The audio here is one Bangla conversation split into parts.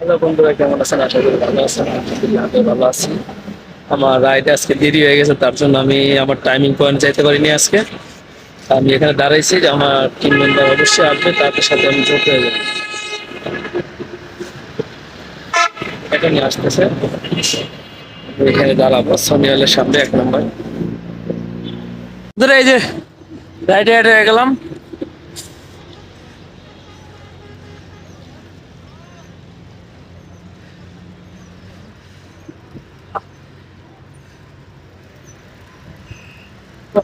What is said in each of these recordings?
হ্যালো বন্ধুরা, কেমন আছেন? আশা করি ভালো আছেন আমি ভালো আছি। আমার রাইড আজকে দেরি হয়ে গেছে, তার জন্য আমি আমার টাইমিং পয়েন্ট যাইতে পারিনি আজকে। আমি এখানে দাঁড়াইছি যে আমার টিম মেম্বার অবশ্যই আসবে, তাদের সাথে আমি যোগ হয়ে যাব। এখনই আসতেছে। এখানে দাঁড়াবো সোনিয়ালের সামনে, এক নম্বর এই যে রাইডে হয়ে গেলাম।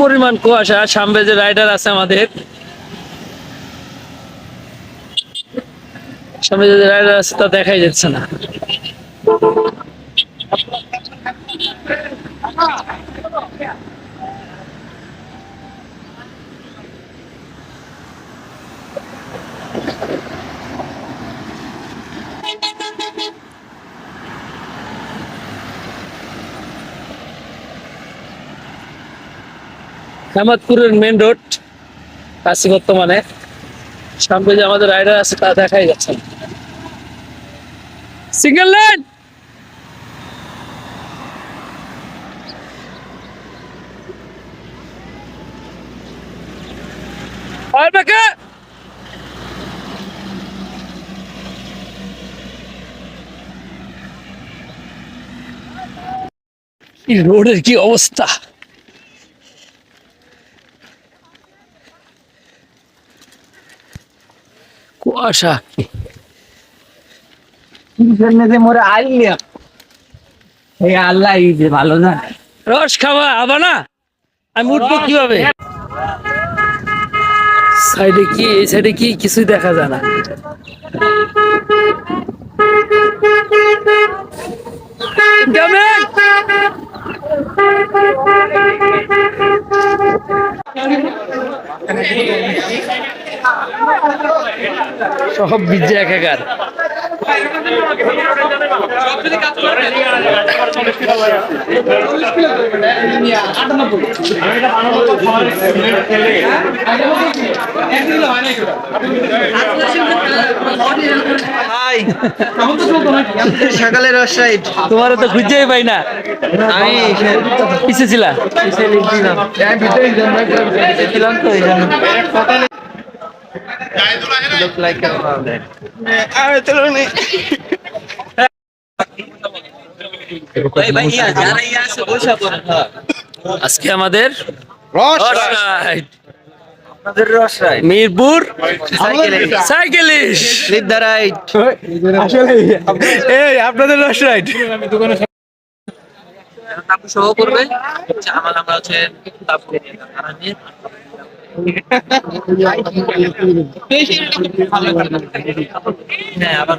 পরিমাণ কুয়াশা, সামনে যে রাইডার আছে আমাদের। সামনে যে রাইডার আছে তা দেখাই যাচ্ছে না। হেমাদপুরের মেন রোড কাশি বর্তমানে। সামনে যে আমাদের রাইডার আছে তা দেখাই যাচ্ছে সিঙ্গেল আর বাকা রোডের কি অবস্থা? মোরে আইলিয়া। এই আল্লাহ এই যে ভালো না। রস খাওয়া আবার না? আমি উঠবো কীভাবে? সাইডে কি এই সাইডে কি কিছুই দেখা যায় না। সব বিজে একাকার। সকালে রস রাইড তোমার তো খুঁজেই পাই না। আমি পিছে ছিলা ছিলাম তো এই জন্য। Look like a আজকে আমাদের মিরপুর সাইকেলে সাইকেলিশ। লিড দ্য রাইড আপনাদের রস রাইড তাপু সহ করবে আমার আমরা হচ্ছে তাপু তারা নিয়ে হ্যাঁ আবার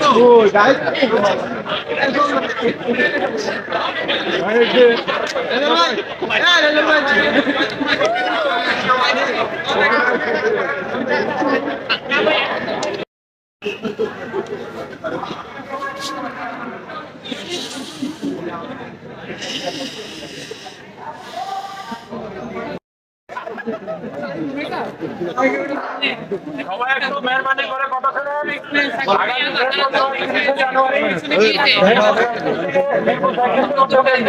সহ করবে সবাই একটু মেহরবানি করে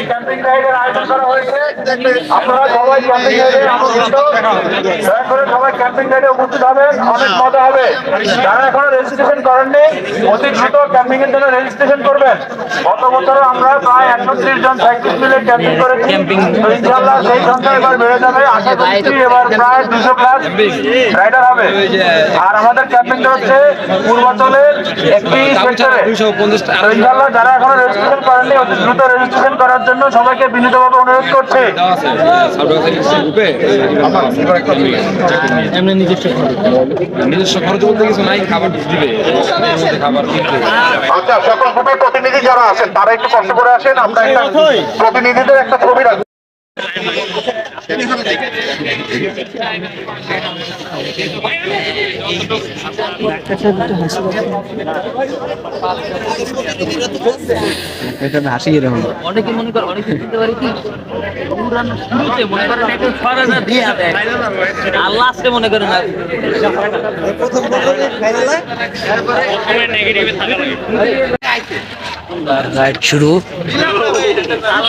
ক্যাম্পিং রাইডের করা হয়েছে আপনারা সবাই ক্যাম্পিং রাইডে দয়া করে সবাই ক্যাম্পিং রাইডে উপস্থিত হবেন অনেক মজা হবে যারা রেজিস্ট্রেশন করেননি অতি দ্রুত ক্যাম্পিং জন্য রেজিস্ট্রেশন করবেন গত বছর আমরা প্রায় একশো ত্রিশ জন সাইক্লিস্ট মিলে ক্যাম্পিং করেছি ইনশাল্লাহ সেই সংখ্যা এবার বেড়ে যাবে আশা করছি এবার প্রায় দুশো প্লাস রাইডার হবে আর আমাদের ক্যাম্পিং হচ্ছে পূর্বাঞ্চলের একটি সেক্টরে ইনশাল্লাহ যারা এখনও রেজিস্ট্রেশন করেননি অতি দ্রুত রেজিস্ট্রেশন করার জন্য সবাইকে বিনীতভাবে অনুরোধ করছি। নিজস্ব খরচ। বলতে কিছু নাই খাবার দিবে। খাবার আচ্ছা সকল গ্রুপের প্রতিনিধি যারা আছেন তারা একটু কষ্ট করে আসেন আমরা একটা প্রতিনিধিদের একটা ছবি রাখব। অনেকে মনে করে অনেকে বুঝতে পারে কি পুরানো শুরুতে মনে করেন একটা দিয়ে দেয়। আর লাস্টে মনে করেন আর রাইড শুরু। আমরা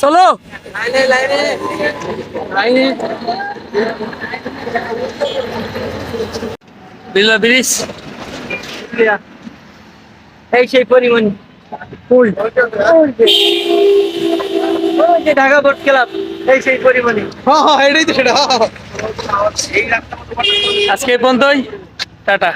চলো। বিল্লা ব্রিজ। এই সেই পরিমাণ। ফুল। ওই যে ঢাকা বোর্ড ক্লাব, এই সেই পরিমাণে আজকে পর্যন্তই। টাটা।